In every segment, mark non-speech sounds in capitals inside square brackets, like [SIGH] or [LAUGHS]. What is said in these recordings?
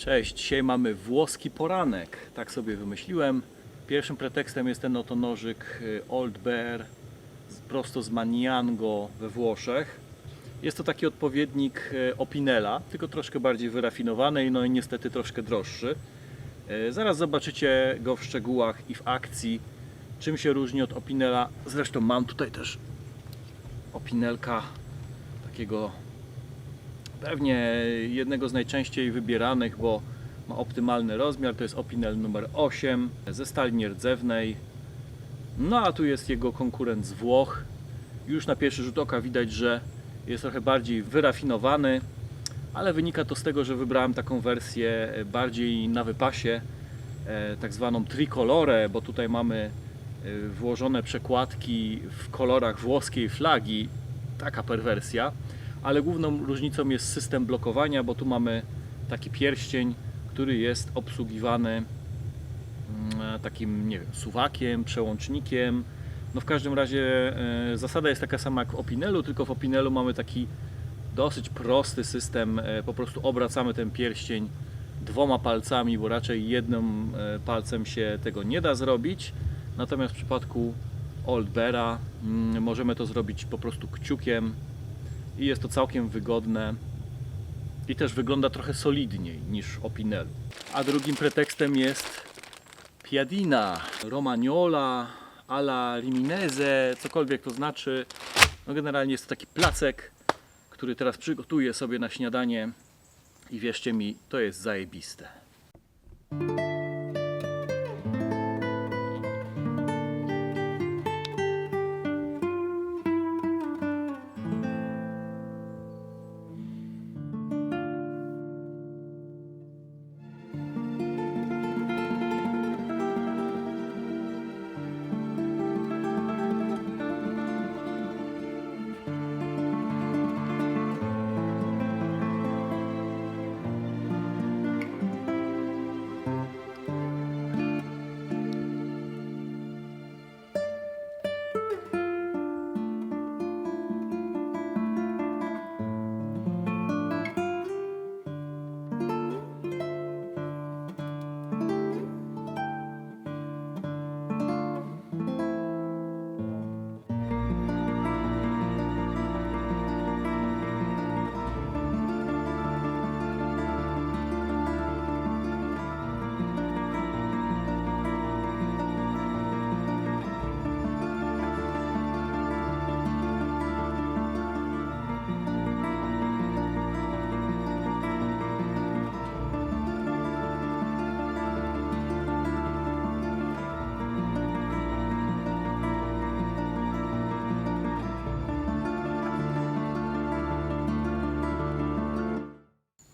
Cześć, dzisiaj mamy włoski poranek, tak sobie wymyśliłem. Pierwszym pretekstem jest ten oto nożyk y, Old Bear prosto z Maniango we Włoszech. Jest to taki odpowiednik y, Opinela, tylko troszkę bardziej wyrafinowany no i niestety troszkę droższy. Y, Zaraz zobaczycie go w szczegółach i w akcji, czym się różni od Opinela. Zresztą mam tutaj też Opinelka takiego Pewnie jednego z najczęściej wybieranych, bo ma optymalny rozmiar. To jest Opinel numer 8 ze stali nierdzewnej. No a tu jest jego konkurent z Włoch. Już na pierwszy rzut oka widać, że jest trochę bardziej wyrafinowany, ale wynika to z tego, że wybrałem taką wersję bardziej na wypasie, e, tak zwaną tricolore, bo tutaj mamy e, włożone przekładki w kolorach włoskiej flagi. Taka perwersja ale główną różnicą jest system blokowania, bo tu mamy taki pierścień, który jest obsługiwany mm, takim, nie wiem, suwakiem, przełącznikiem. No w każdym razie e, zasada jest taka sama jak w Opinelu, tylko w Opinelu mamy taki dosyć prosty system, e, po prostu obracamy ten pierścień dwoma palcami, bo raczej jednym e, palcem się tego nie da zrobić. Natomiast w przypadku Old Beara mm, możemy to zrobić po prostu kciukiem, i jest to całkiem wygodne i też wygląda trochę solidniej niż Opinel. A drugim pretekstem jest Piadina, Romagnola, alla Riminese, cokolwiek to znaczy. No generalnie jest to taki placek, który teraz przygotuję sobie na śniadanie i wierzcie mi, to jest zajebiste.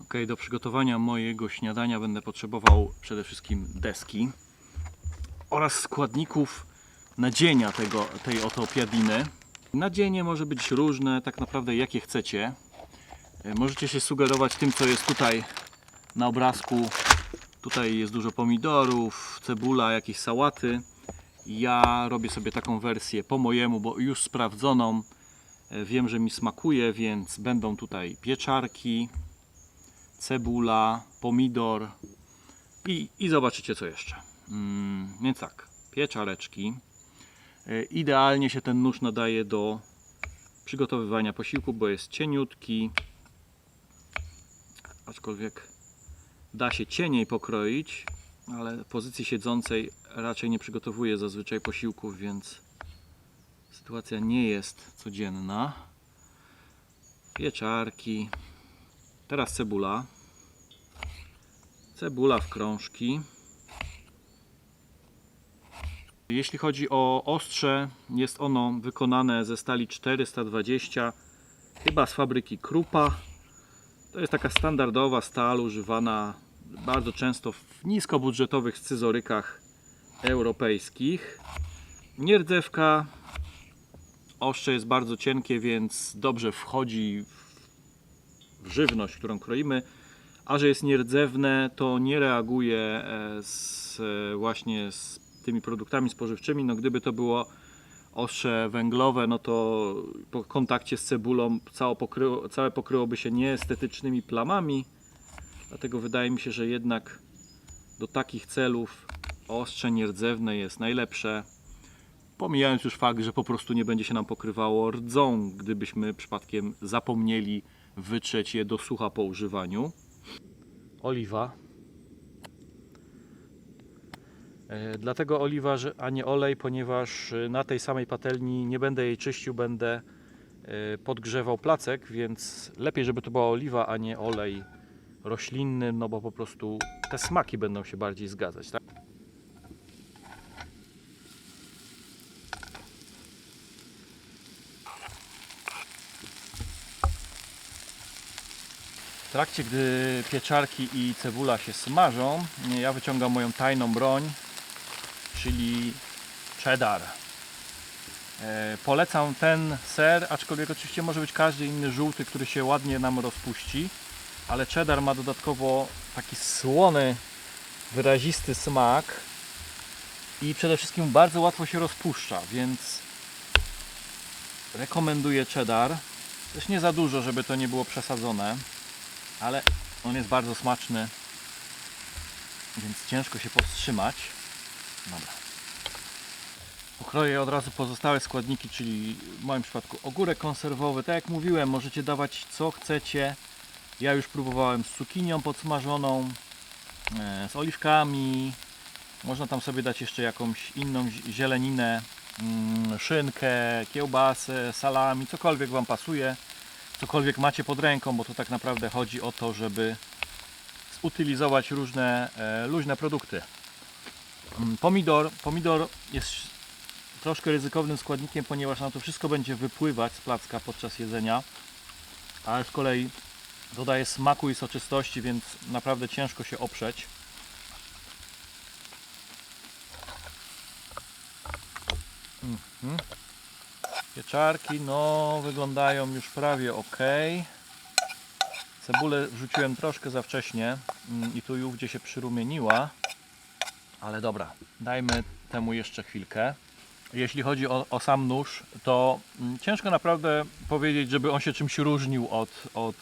Ok, do przygotowania mojego śniadania będę potrzebował przede wszystkim deski oraz składników nadzienia tego, tej oto piadiny. Nadzienie może być różne, tak naprawdę jakie chcecie. E, Możecie się sugerować tym, co jest tutaj na obrazku. Tutaj jest dużo pomidorów, cebula, jakieś sałaty. Ja robię sobie taką wersję po mojemu, bo już sprawdzoną. E, Wiem, że mi smakuje, więc będą tutaj pieczarki, cebula, pomidor i, i zobaczycie co jeszcze. Mm, więc tak, pieczareczki. E, Idealnie się ten nóż nadaje do przygotowywania posiłku, bo jest cieniutki, aczkolwiek da się cieniej pokroić, ale pozycji siedzącej raczej nie przygotowuję zazwyczaj posiłków, więc sytuacja nie jest codzienna. Pieczarki, Teraz cebula. Cebula w krążki. Jeśli chodzi o ostrze, jest ono wykonane ze stali 420, chyba z fabryki Krupa. To jest taka standardowa stal używana bardzo często w niskobudżetowych scyzorykach europejskich. Nierdzewka. Ostrze jest bardzo cienkie, więc dobrze wchodzi w żywność, którą kroimy, a że jest nierdzewne, to nie reaguje e, z, e, właśnie z tymi produktami spożywczymi. No, gdyby to było ostrze węglowe, no to po kontakcie z cebulą całe, pokryło, całe pokryłoby się nieestetycznymi plamami. Dlatego wydaje mi się, że jednak do takich celów ostrze nierdzewne jest najlepsze. Pomijając już fakt, że po prostu nie będzie się nam pokrywało rdzą, gdybyśmy przypadkiem zapomnieli wytrzeć je do sucha po używaniu. Oliwa. E, Dlatego oliwa, a nie olej, ponieważ e, na tej samej patelni nie będę jej czyścił, będę e, podgrzewał placek, więc lepiej, żeby to była oliwa, a nie olej roślinny, no bo po prostu te smaki będą się bardziej zgadzać. Tak? Trakcie, gdy pieczarki i cebula się smażą, ja wyciągam moją tajną broń, czyli cheddar. E, Polecam ten ser, aczkolwiek oczywiście może być każdy inny żółty, który się ładnie nam rozpuści, ale cheddar ma dodatkowo taki słony, wyrazisty smak i przede wszystkim bardzo łatwo się rozpuszcza, więc rekomenduję cheddar. Też nie za dużo, żeby to nie było przesadzone, ale on jest bardzo smaczny, więc ciężko się powstrzymać. Dobra. Pokroję od razu pozostałe składniki, czyli w moim przypadku ogórek konserwowy. Tak jak mówiłem, możecie dawać co chcecie. Ja już próbowałem z cukinią podsmażoną, e, z oliwkami. Można tam sobie dać jeszcze jakąś inną zi- zieleninę, mm, szynkę, kiełbasę, salami, cokolwiek Wam pasuje, cokolwiek macie pod ręką, bo to tak naprawdę chodzi o to, żeby zutylizować różne e, luźne produkty. Mm, Pomidor, pomidor jest troszkę ryzykownym składnikiem, ponieważ na to wszystko będzie wypływać z placka podczas jedzenia, ale z kolei dodaje smaku i soczystości, więc naprawdę ciężko się oprzeć. Mhm. Pieczarki, no wyglądają już prawie ok. Cebulę wrzuciłem troszkę za wcześnie mm, i tu i ówdzie się przyrumieniła. Ale dobra, dajmy temu jeszcze chwilkę. Jeśli chodzi o, o sam nóż, to mm, ciężko naprawdę powiedzieć, żeby on się czymś różnił od, od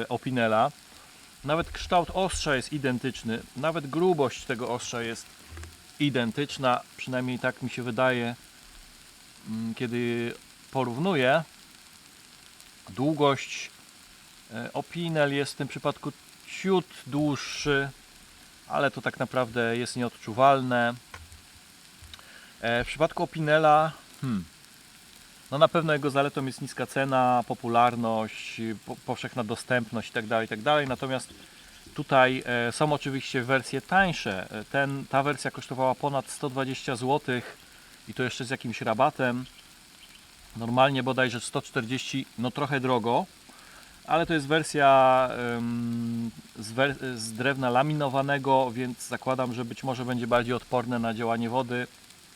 e, Opinela. Nawet kształt ostrza jest identyczny, nawet grubość tego ostrza jest identyczna, przynajmniej tak mi się wydaje, mm, kiedy porównuję. Długość e, Opinel jest w tym przypadku ciut dłuższy, ale to tak naprawdę jest nieodczuwalne. E, W przypadku Opinela, hmm, no na pewno jego zaletą jest niska cena, popularność, po, powszechna dostępność itd., itd. Natomiast tutaj e, są oczywiście wersje tańsze. Ten, ta wersja kosztowała ponad 120 zł i to jeszcze z jakimś rabatem. Normalnie bodajże 140, no trochę drogo, ale to jest wersja em, z, wer- z drewna laminowanego, więc zakładam, że być może będzie bardziej odporne na działanie wody,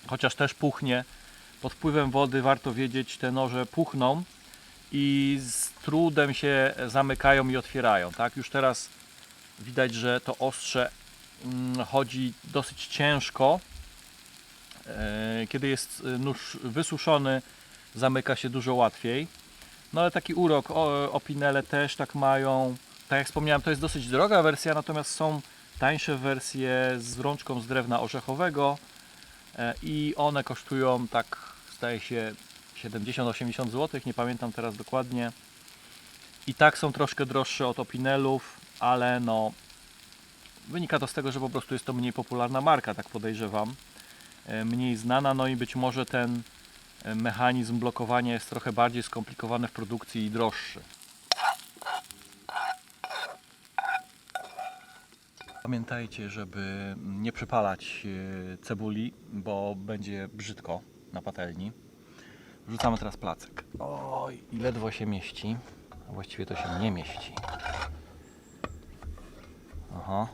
chociaż też puchnie. Pod wpływem wody warto wiedzieć, te noże puchną i z trudem się zamykają i otwierają. Tak? Już teraz widać, że to ostrze mm, chodzi dosyć ciężko. E, Kiedy jest e, nóż wysuszony, zamyka się dużo łatwiej. No ale taki urok, Opinele też tak mają. Tak jak wspomniałem, to jest dosyć droga wersja, natomiast są tańsze wersje z rączką z drewna orzechowego e, i one kosztują tak, zdaje się, 70-80 zł, nie pamiętam teraz dokładnie. I tak są troszkę droższe od Opinelów, ale no wynika to z tego, że po prostu jest to mniej popularna marka, tak podejrzewam. E, Mniej znana, no i być może ten mechanizm blokowania jest trochę bardziej skomplikowany w produkcji i droższy. Pamiętajcie, żeby nie przypalać e, cebuli, bo będzie brzydko na patelni. Wrzucamy teraz placek. Oj, i ledwo się mieści. Właściwie to się nie mieści. Aha.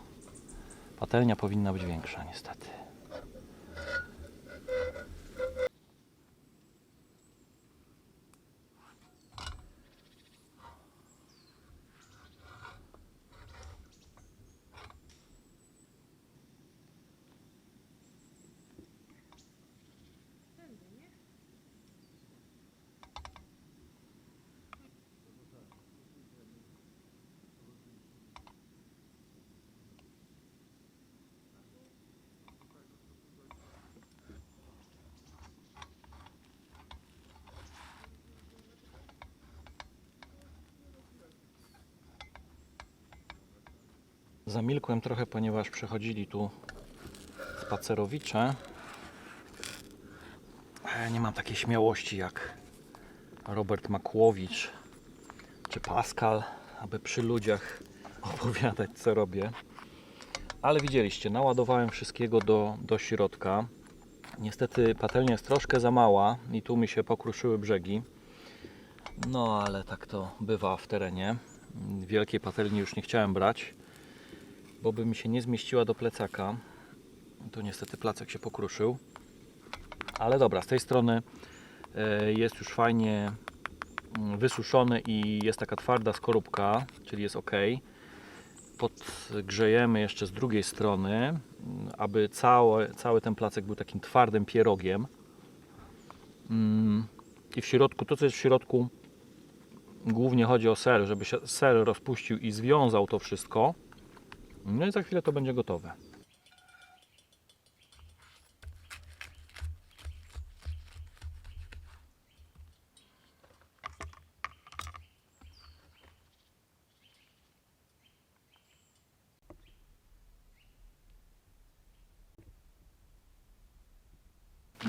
Patelnia powinna być większa, niestety. Zamilkłem trochę, ponieważ przechodzili tu spacerowicze. Ja nie mam takiej śmiałości jak Robert Makłowicz czy Pascal, aby przy ludziach [LAUGHS] opowiadać co robię. Ale widzieliście, naładowałem wszystkiego do, do środka. Niestety patelnia jest troszkę za mała i tu mi się pokruszyły brzegi. No ale tak to bywa w terenie. Wielkiej patelni już nie chciałem brać, bo by mi się nie zmieściła do plecaka. Tu niestety placek się pokruszył. Ale dobra, z tej strony e, jest już fajnie mm, wysuszony i jest taka twarda skorupka, czyli jest ok. Podgrzejemy jeszcze z drugiej strony, mm, aby cały, cały ten placek był takim twardym pierogiem. Mm, I w środku, to co jest w środku, głównie chodzi o ser, żeby się ser rozpuścił i związał to wszystko. No i za chwilę to będzie gotowe.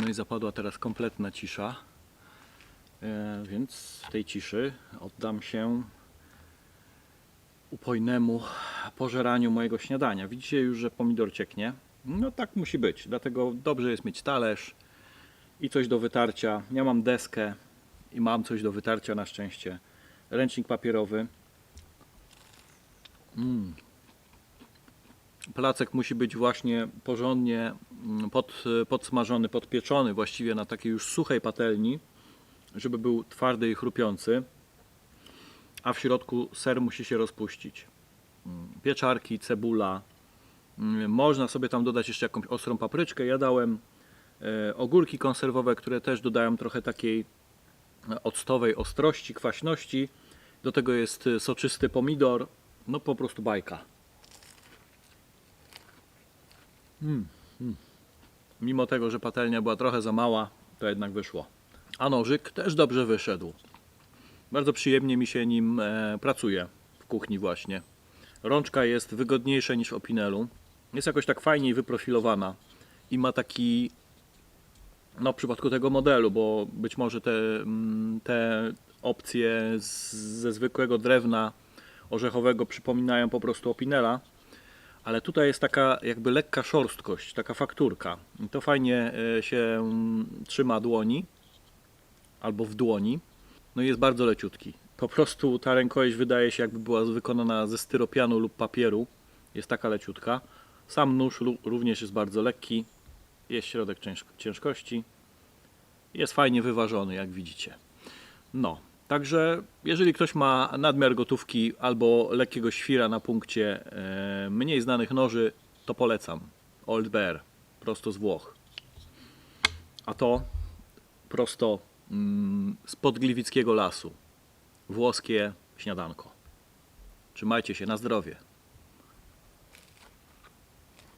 No i zapadła teraz kompletna cisza. E, więc w tej ciszy oddam się upojnemu pożeraniu mojego śniadania. Widzicie już, że pomidor cieknie. No tak musi być, dlatego dobrze jest mieć talerz i coś do wytarcia. Ja mam deskę i mam coś do wytarcia na szczęście. Ręcznik papierowy. Mm. Placek musi być właśnie porządnie mm, pod, podsmażony, podpieczony właściwie na takiej już suchej patelni, żeby był twardy i chrupiący, a w środku ser musi się rozpuścić. Mm, Pieczarki, cebula. Mm, Można sobie tam dodać jeszcze jakąś ostrą papryczkę. Ja dałem e, ogórki konserwowe, które też dodają trochę takiej e, octowej ostrości, kwaśności. Do tego jest e, soczysty pomidor. No po prostu bajka. Mimo tego, że patelnia była trochę za mała, to jednak wyszło. A nożyk też dobrze wyszedł. Bardzo przyjemnie mi się nim e, pracuje w kuchni właśnie. Rączka jest wygodniejsza niż w Opinelu. Jest jakoś tak fajniej wyprofilowana i ma taki no w przypadku tego modelu, bo być może te, mm, te opcje z, ze zwykłego drewna orzechowego przypominają po prostu Opinela, ale tutaj jest taka jakby lekka szorstkość, taka fakturka. I to fajnie e, się mm, trzyma dłoni albo w dłoni. No jest bardzo leciutki. Po prostu ta rękojeść wydaje się jakby była wykonana ze styropianu lub papieru. Jest taka leciutka. Sam nóż również jest bardzo lekki. Jest środek cięż- ciężkości. Jest fajnie wyważony, jak widzicie. No, także jeżeli ktoś ma nadmiar gotówki albo lekkiego świra na punkcie e, mniej znanych noży, to polecam. Old Bear, prosto z Włoch. A to prosto mm, z podgliwickiego lasu. Włoskie śniadanko. Trzymajcie się, na zdrowie.